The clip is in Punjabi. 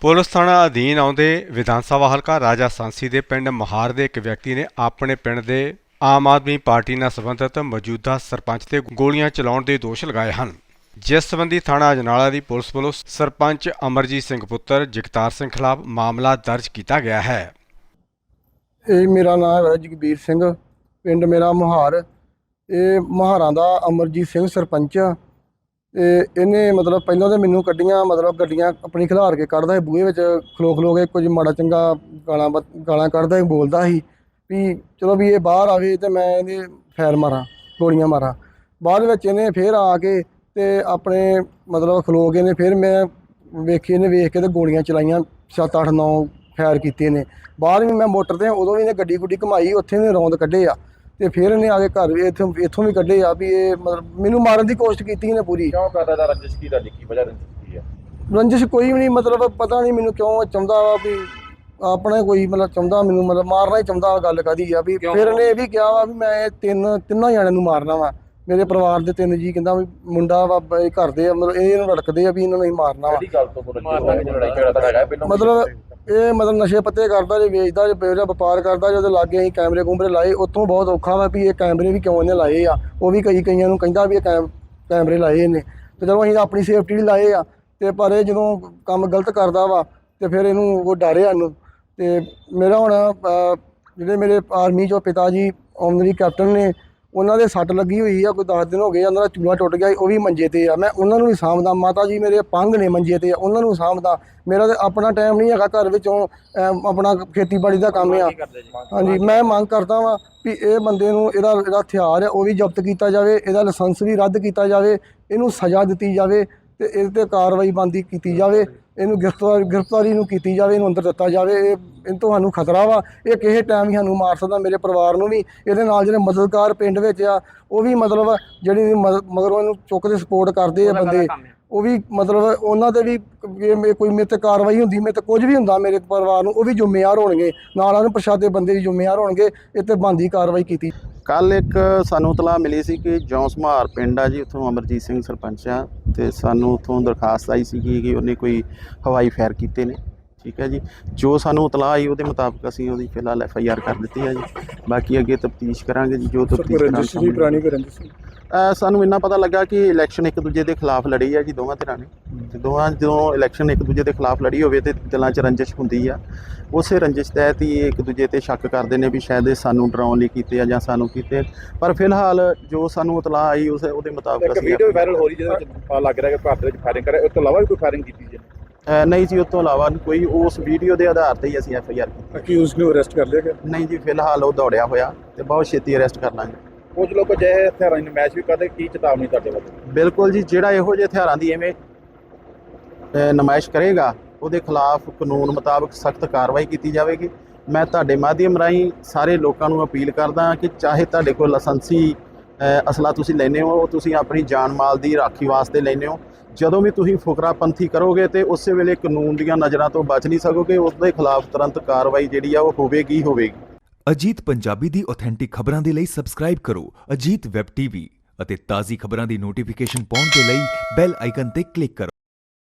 ਪੁਲਿਸ ਥਾਣਾ ਅਧੀਨ ਆਉਂਦੇ ਵਿਧਾਨ ਸਭਾ ਹਲਕਾ ਰਾਜਾ ਸਾਂਸੀ ਦੇ ਪਿੰਡ ਮਹਾਰ ਦੇ ਇੱਕ ਵਿਅਕਤੀ ਨੇ ਆਪਣੇ ਪਿੰਡ ਦੇ ਆਮ ਆਦਮੀ ਪਾਰਟੀ ਨਾਲ ਸੰਬੰਧਿਤ ਮੌਜੂਦਾ ਸਰਪੰਚ ਤੇ ਗੋਲੀਆਂ ਚਲਾਉਣ ਦੇ ਦੋਸ਼ ਲਗਾਏ ਹਨ। ਜਿਸ ਸੰਬੰਧੀ ਥਾਣਾ ਅਜਨਾਲਾ ਦੀ ਪੁਲਿਸ ਵੱਲੋਂ ਸਰਪੰਚ ਅਮਰਜੀਤ ਸਿੰਘ ਪੁੱਤਰ, ਜਗਤਾਰ ਸਿੰਘ ਖਿਲਾਫ ਮਾਮਲਾ ਦਰਜ ਕੀਤਾ ਗਿਆ ਹੈ। ਇਹ ਮੇਰਾ ਨਾਮ ਹੈ ਜਗਬੀਰ ਸਿੰਘ। ਪਿੰਡ ਮੇਰਾ ਮਹਾਰ। ਇਹ ਮਹਾਰਾਂ ਦਾ ਅਮਰਜੀਤ ਸਿੰਘ ਸਰਪੰਚ ਤੇ ਇਹਨੇ ਮਤਲਬ ਪਹਿਲਾਂ ਤਾਂ ਮੈਨੂੰ ਕੱਢੀਆਂ ਮਤਲਬ ਗੱਡੀਆਂ ਆਪਣੀ ਖਿਲਾਰ ਕੇ ਕੱਢਦਾ ਸੀ ਬੂਹੇ ਵਿੱਚ, ਖਲੋ ਖਲੋ ਕੇ ਕੁਝ ਮਾੜਾ ਚੰਗਾ ਗਾਲਾਂ ਬ- ਗਾਲਾਂ ਕੱਢਦਾ ਸੀ, ਬੋਲਦਾ ਸੀ ਵੀ ਚਲੋ ਵੀ ਇਹ ਬਾਹਰ ਆਵੇ ਤੇ ਮੈਂ ਇਹਦੇ ਫੈਰ ਮਾਰਾਂ, ਗੋਲੀਆਂ ਮਾਰਾਂ। ਬਾਅਦ ਵਿੱਚ ਇਹਨੇ ਫੇਰ ਆ ਕੇ ਤੇ ਆਪਣੇ ਮਤਲਬ ਖਲੋ ਕੇ ਨੇ ਫਿਰ ਮੈਂ ਵੇਖੀ, ਇਹਨੇ ਵੇਖ ਕੇ ਤੇ ਗੋਲੀਆਂ ਚਲਾਈਆਂ 7 8 9 ਫਾਇਰ ਕੀਤੇ ਨੇ ਬਾਅਦ ਵੀ ਮੈਂ ਮੋਟਰ ਤੇ ਉਦੋਂ ਵੀ ਇਹਨੇ ਗੱਡੀ ਗੁੱਡੀ ਘਮਾਈ, ਉੱਥੇ ਨੇ ਰੌਂਦ ਕੱਢੇ ਆ। ਤੇ ਫਿਰ ਇਹਨੇ ਆ ਕੇ ਘਰ ਵੀ ਇੱਥੋਂ ਇੱਥੋਂ ਵੀ ਕੱਢੇ ਆ ਵੀ ਇਹ ਮਤਲਬ ਮੈਨੂੰ ਮਾਰਨ ਦੀ ਕੋਸ਼ਿਸ਼ ਕੀਤੀ ਇਹਨੇ ਪੂਰੀ। ਕਿਉਂ ਕਰਦਾ ਦਾ ਰੰਜਿਸ਼ ਕੀ ਦਾ ਕੀ ਵਜ੍ਹਾ ਰੰਜਿਸ਼ ਕੀ ਹੈ ਰੰਜਿਸ਼ ਕੋਈ ਵੀ ਨਹੀਂ ਮਤਲਬ ਪਤਾ ਨਹੀਂ ਮੈਨੂੰ ਕਿਉਂ ਚਾਹੁੰਦਾ ਵਾ ਵੀ ਆਪਣੇ ਕੋਈ ਮਤਲਬ ਚਾਹੁੰਦਾ ਮੈਨੂੰ ਮਤਲਬ ਮਾਰਨਾ ਹੀ ਚਾਹੁੰਦਾ ਗੱਲ ਕਦੀ ਆ ਵੀ? ਫਿਰ ਇਹਨੇ ਇਹ ਵੀ ਕਿਹਾ ਵਾ ਵੀ ਮੈਂ ਤਿੰਨ ਤਿੰਨਾਂ ਜਣਿਆਂ ਨੂੰ ਮਾਰਨਾ ਵਾ। ਮੇਰੇ ਪਰਿਵਾਰ ਦੇ ਤਿੰਨ ਜੀ ਕਹਿੰਦਾ ਵੀ ਮੁੰਡਾ ਵਾ ਬ- ਇਹ ਘਰ ਦੇ ਆ, ਮਤਲਬ ਇਹ ਇਹਨੂੰ ਰੜਕਦੇ ਆ ਵੀ ਇਹਨਾਂ ਨੂੰ ਹੀ ਮਾਰਨਾ ਵਾ। ਕਿਹੜੀ ਗੱਲ ਤੋਂ ਰੰਜਿਸ਼ ਹੋਇਆ ਲੜਾਈ ਝਗੜਾ ਤਾਂ ਹੈਗਾ ਪਹਿਲਾਂ ਮਤਲਬ ਇਹ ਮਤਲਬ ਨਸ਼ੇ ਪੱਤੇ ਕਰਦਾ ਜੇ ਵੇਚਦਾ ਜੇ ਬੇੜਾ ਵਪਾਰ ਕਰਦਾ ਜੇ ਉਹਦੇ ਲਾਗੇ ਅਸੀਂ ਕੈਮਰੇ ਕੂਮਰੇ ਲਾਏ, ਉੱਥੋਂ ਬਹੁਤ ਔਖਾ ਵਾ ਵੀ ਇਹ ਕੈਮਰੇ ਵੀ ਕਿਉਂ ਇਹਨੇ ਲਾਏ ਆ? ਉਹ ਵੀ ਕਈ ਕਈਆਂ ਨੂੰ ਕਹਿੰਦਾ ਵੀ ਇਹ ਕੈਮ- ਕੈਮਰੇ ਲਾਏ ਇਹਨੇ ਤੇ ਚਲੋ ਅਸੀਂ ਤਾਂ ਆਪਣੀ ਸੇਫਟੀ ਲਈ ਲਾਏ ਆ, ਤੇ ਪਰ ਇਹ ਜਦੋਂ ਕੰਮ ਗਲਤ ਕਰਦਾ ਵਾ, ਤੇ ਫਿਰ ਇਹਨੂੰ ਉਹ ਡਰਿਆ ਇਹਨੂੰ। ਤੇ ਮੇਰਾ ਹੁਣ ਜਿਹੜੇ ਮੇਰੇ ਆਰਮੀ ਚੋਂ ਪਿਤਾ ਜੀ ਆਮਦਨੀ ਕੈਪਟਨ ਨੇ ਉਹਨਾਂ ਦੇ ਸੱਟ ਲੱਗੀ ਹੋਈ ਆ, ਕੋਈ 10 ਦਿਨ ਹੋ ਗਏ ਉਹਨਾਂ ਦਾ ਚੂਲਾ ਟੁੱਟ ਗਿਆ, ਉਹ ਵੀ ਮੰਜੇ ਤੇ ਆ। ਮੈਂ ਉਹਨਾਂ ਨੂੰ ਹੀ ਸਾਂਭਦਾ, ਮਾਤਾ ਜੀ ਮੇਰੇ ਪੰਗ ਨੇ ਮੰਜੇ ਤੇ ਆ, ਉਹਨਾਂ ਨੂੰ ਸਾਂਭਦਾ। ਮੇਰਾ ਤੇ ਆਪਣਾ ਟਾਈਮ ਨਹੀਂ ਹੈਗਾ ਘਰ ਵਿੱਚੋਂ ਆਪਣਾ ਖੇਤੀਬਾੜੀ ਦਾ ਕੰਮ ਆ। ਹਾਂਜੀ, ਮੈਂ ਮੰਗ ਕਰਦਾ ਵਾਂ ਵੀ ਇਹ ਬੰਦੇ ਨੂੰ ਇਹਦਾ ਜਿਹੜਾ ਹਥਿਆਰ ਆ, ਉਹ ਵੀ ਜ਼ਬਤ ਕੀਤਾ ਜਾਵੇ, ਇਹਦਾ ਲਾਇਸੈਂਸ ਵੀ ਰੱਦ ਕੀਤਾ ਜਾਵੇ, ਇਹਨੂੰ ਸਜ਼ਾ ਦਿੱਤੀ ਜਾਵੇ। ਤੇ ਇਹਦੇ ਤੇ ਕਾਰਵਾਈ ਬੰਦੀ ਕੀਤੀ ਜਾਵੇ ਇਹਨੂੰ ਗ੍ਰਿਫਤਾਰ ਗ੍ਰਿਫਤਾਰੀ ਨੂੰ ਕੀਤੀ ਜਾਵੇ ਇਹਨੂੰ ਅੰਦਰ ਦਿੱਤਾ ਜਾਵੇ ਇਹ ਇਹ ਤੋਂ ਸਾਨੂੰ ਖਤਰਾ ਵਾ। ਇਹ ਕਿਸੇ ਟਾਈਮ ਹੀ ਸਾਨੂੰ ਮਾਰ ਸਕਦਾ ਮੇਰੇ ਪਰਿਵਾਰ ਨੂੰ ਵੀ। ਇਹਦੇ ਨਾਲ ਜਿਹੜੇ ਮਦਦਗਾਰ ਪਿੰਡ ਵਿੱਚ ਆ ਉਹ ਵੀ ਮਤਲਬ ਜਿਹੜੀ ਮਗਰੋਂ ਇਹਨੂੰ ਚੁੱਕਦੇ ਸਪੋਰਟ ਕਰਦੇ ਆ ਬੰਦੇ ਉਹ ਵੀ ਮਤਲਬ ਉਹਨਾਂ ਤੇ ਵੀ ਜੇ ਕੋਈ ਮੇਰੇ ਤੇ ਕਾਰਵਾਈ ਹੁੰਦੀ ਮੇਰੇ ਤੇ ਕੁਝ ਵੀ ਹੁੰਦਾ ਮੇਰੇ ਪਰਿਵਾਰ ਨੂੰ ਉਹ ਵੀ ਜ਼ਿੰਮੇਵਾਰ ਹੋਣਗੇ। ਨਾਲ ਉਹਨਾਂ ਪ੍ਰਸ਼ਾਦੇ ਬੰਦੇ ਵੀ ਜ਼ਿੰਮੇਵਾਰ ਹੋਣਗੇ ਇਹ ਤੇ ਬੰਦੀ ਕਾਰਵਾਈ ਕੀਤੀ ਕੱਲ ਇੱਕ ਸਾਨੂੰ ਤਲਾਹ ਮਿਲੀ ਸੀ ਕਿ ਜੌਂਸਮਾਰ ਪਿੰਡ ਆ ਜੀ ਉੱਥੋਂ ਅਮਰਜੀਤ ਸਿੰਘ ਸਰਪੰਚ ਆ ਤੇ ਸਾਨੂੰ ਉੱਥੋਂ ਦਰਖਾਸਤ ਆਈ ਸੀ ਕਿ ਉਹਨੇ ਕੋਈ ਹਵਾਈ ਫਾਇਰ ਕੀਤੇ ਨੇ। ਠੀਕ ਹੈ ਜੀ ਜੋ ਸਾਨੂੰ ਤਲਾਹ ਆਈ ਉਹਦੇ ਮੁਤਾਬਕ ਅਸੀਂ ਉਹਦੀ ਫਿਲਹਾਲ ਐਫ ਆਈ ਆਰ ਕਰ ਦਿੱਤੀ ਹੈ ਜੀ। ਬਾਕੀ ਅੱਗੇ ਤਫਤੀਸ਼ ਕਰਾਂਗੇ ਜੀ ਜੋ ਤਫਤੀਸ਼ ਕਰਾਂਗੇ ਪੁਰਾਣੀ ਅਹ ਸਾਨੂੰ ਇੰਨਾ ਪਤਾ ਲੱਗਾ ਕਿ ਇਲੈਕਸ਼ਨ ਇੱਕ ਦੂਜੇ ਦੇ ਖਿਲਾਫ ਲੜੀ ਆ ਜੀ ਦੋਵਾਂ ਧਿਰਾਂ ਨੇ। ਤੇ ਦੋਵਾਂ ਜਦੋਂ ਇਲੈਕਸ਼ਨ ਇੱਕ ਦੂਜੇ ਦੇ ਖਿਲਾਫ ਲੜੀ ਹੋਵੇ ਤੇ ਦਿਲਾਂ 'ਚ ਰੰਜਿਸ਼ ਹੁੰਦੀ ਆ। ਉਸੇ ਰੰਜਿਸ਼ ਤਹਿਤ ਹੀ ਇਹ ਇੱਕ ਦੂਜੇ ਤੇ ਸ਼ੱਕ ਕਰਦੇ ਨੇ ਵੀ ਸ਼ਾਇਦ ਇਹ ਸਾਨੂੰ ਡਰਾਉਣ ਲਈ ਕੀਤੇ ਆ ਜਾਂ ਸਾਨੂੰ ਕੀਤੇ ਪਰ ਫਿਲਹਾਲ ਜੋ ਸਾਨੂੰ ਇਤਲਾਹ ਆਈ ਉਸ ਉਹਦੇ ਮੁਤਾਬਕ ਇੱਕ ਅਸੀਂ ਵੀਡੀਓ ਵਾਇਰਲ ਹੋ ਰਹੀ ਜਿਹਦੇ ਵਿੱਚ ਪਤਾ ਲੱਗ ਰਿਹਾ ਕਿ ਭਾਰਤ ਵਿੱਚ ਫਾਇਰਿੰਗ ਕਰੇ ਉਸ ਤੋਂ ਇਲਾਵਾ ਵੀ ਕੋਈ ਫਾਇਰਿੰਗ ਕੀਤੀ ਜੀ? ਨਹੀਂ ਜੀ ਉਸ ਤੋਂ ਇਲਾਵਾ ਕੋਈ ਉਸ ਵੀਡੀਓ ਦੇ ਆਧਾਰ ਤੇ ਹੀ ਅਸੀਂ ਐਫ ਆਈ ਆਰ ਕੀਤੀ ਅਕਿਊਜ਼ ਨੂੰ ਅਰੈਸਟ ਕਰ ਲਿਆ ਗਿਆ? ਨਹੀਂ ਜੀ ਫਿਲਹਾਲ ਉਹ ਦੌੜਿਆ ਹੋਇਆ ਤੇ ਬਹੁਤ ਛੇਤੀ ਅਰੈਸਟ ਕਰ ਲਾਂਗੇ। ਕੁਝ ਲੋਕ ਜਿਹੇ ਹਥਿਆਰਾਂ ਨੂੰ ਮੈਚ ਵੀ ਕਰਦੇ ਕੀ ਚੇਤਾਵਨੀ ਤੁਹਾਡੇ ਵੱਲੋਂ? ਬਿਲਕੁਲ ਜੀ ਜਿਹੜਾ ਇਹੋ ਜਿਹੇ ਹਥਿਆਰਾਂ ਦੀ ਐਵੇਂ ਨਮਾਇਸ਼ ਕਰੇਗਾ, ਉਹਦੇ ਖਿਲਾਫ ਕਾਨੂੰਨ ਮੁਤਾਬਕ ਸਖਤ ਕਾਰਵਾਈ ਕੀਤੀ ਜਾਵੇਗੀ। ਮੈਂ ਤੁਹਾਡੇ ਮਾਧਿਅਮ ਰਾਹੀਂ ਸਾਰੇ ਲੋਕਾਂ ਨੂੰ ਅਪੀਲ ਕਰਦਾ ਕਿ ਚਾਹੇ ਤੁਹਾਡੇ ਕੋਲ ਲਾਇਸੈਂਸੀ ਅਸਲਾ ਤੁਸੀਂ ਲੈਨੇ ਹੋ ਉਹ ਤੁਸੀਂ ਆਪਣੀ ਜਾਨ ਮਾਲ ਦੀ ਰਾਖੀ ਵਾਸਤੇ ਲੈਨੇ ਹੋ। ਜਦੋਂ ਵੀ ਤੁਸੀਂ ਫੁਕਰਾਪੰਥੀ ਕਰੋਗੇ ਤੇ ਉਸੇ ਵੇਲੇ ਕਾਨੂੰਨ ਦੀਆਂ ਨਜ਼ਰਾਂ ਤੋਂ ਬਚ ਨਹੀਂ ਸਕੋਗੇ ਉਸ ਦੇ ਖਿਲਾਫ ਤੁਰੰਤ ਕਾਰਵਾਈ ਜਿਹੜੀ ਆ, ਉਹ ਹੋਵੇਗੀ ਹੋਵੇਗੀ। ਅਜੀਤ ਪੰਜਾਬੀ ਦੀ ਆਥੈਂਟਿਕ ਖਬਰਾਂ ਦੇ ਲਈ ਸਬਸਕ੍ਰਾਈਬ ਕਰੋ, ਅਜੀਤ ਵੈਬ ਟੀਵੀ ਅਤੇ ਤਾਜ਼ੀ ਖਬਰਾਂ ਦੀ ਨੋਟੀਫਿਕੇਸ਼ਨ ਪਾਉਣ ਦੇ ਲਈ ਬੈਲ ਆਈਕਨ ਤੇ ਕਲਿੱਕ ਕਰੋ।